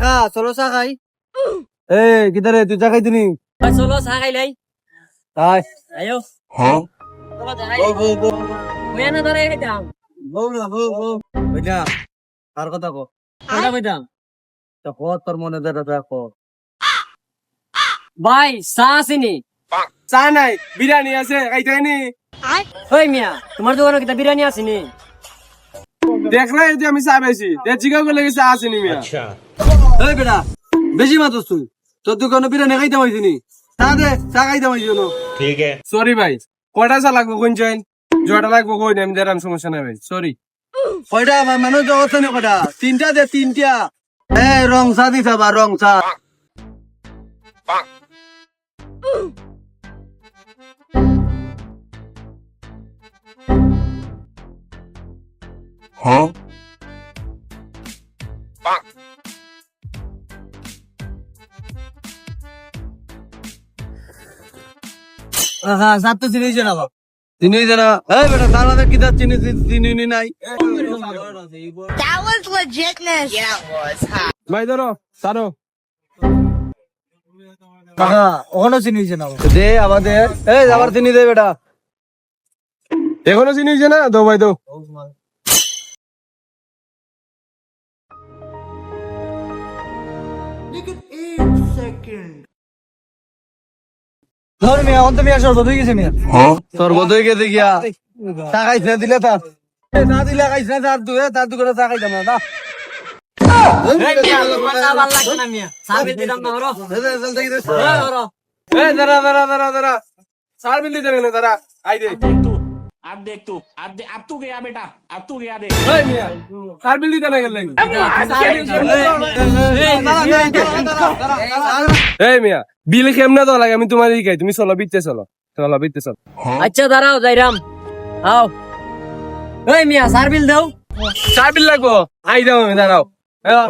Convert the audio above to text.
কাকা চলো চা খাই। এ কিদারে তুই চা খাই দিনি ওই চলো চা খাই লাই। তাই আয়ো খাই বউ বউ বউ ওই ধরে খাইতাম বউ না বউ বউ ওইটা আর কথা কো? কোনটা খাইতাম তা কত তোর মনে যেটা তা ভাই চা আসেনি চা নাই বিরিয়ানি আছে খাইতে নি। ওই মিয়া তোমার দোকানে কিতা বিরিয়ানি আসেনি দেখলাই যে আমি চা বেশি দে জিগা করে লেগে চা আসেনি মিয়া। আচ্ছা। এই বেটা বেশি মাতস তুই। তোর দোকানে বিরিয়ানি খাইতে পাইছি তা দে চা খাইতে পাইছি না। ঠিক আছে। সরি ভাই কয়টা চা লাগবে কোন চাইন? জয়টা লাগবে কই আমি দেরাম সমস্যা নাই ভাই সরি কয়টা? আমার মানুষ জগৎ না কয়টা? তিনটা দে তিনটা। এ রং চা দিছা বা রং চা। Huh? সাত তো চিনি জানা চিনি জানা এই বেটা তার মাঝে কি তার চিনি চিনি নাই। That was legitness. Yeah, it was. ভাই ধরো সারো কাকা ওখানে চিনি না দে আমাদের। এই আবার চিনি দে বেটা। এখনও চিনি না? দো ভাই দো ধর মিয়া অন্ত মিয়া সর বদলে গেছে মিয়া তোর বোধ হয়ে গেছে গিয়া চা খাইছ না দিলে তার এ, না দিলে খাইছ না তার দু তার দু করে চা খাইতাম না দা। এই মিয়া তোমার চা ভাল লাগছে না মিয়া চা বিল দিতাম না ওরো দে, দে, জল থেকে দে। ওই ওরো এ, দাঁড়া, দাঁড়া, দাঁড়া, দাঁড়া। চার বিল দিতে হবে না, দাঁড়া। I they. अब देख तू अब दे, अब तू गया बेटा अब तू গিয়া দেখ এই মিয়া, চার বিল দিতে না গেলে। এই বিল কেমনে দেওয়া লাগে? আমি তোমার দিকে তুমি চলো বিতে চলো। চলো বিতে চলো। আচ্ছা দাঁড়াও যাইরাম। আও। ওই মিয়া সার বিল দাও। চার বিল লাগবো? আই দাও আমি দাঁড়াও। হ্যাঁ,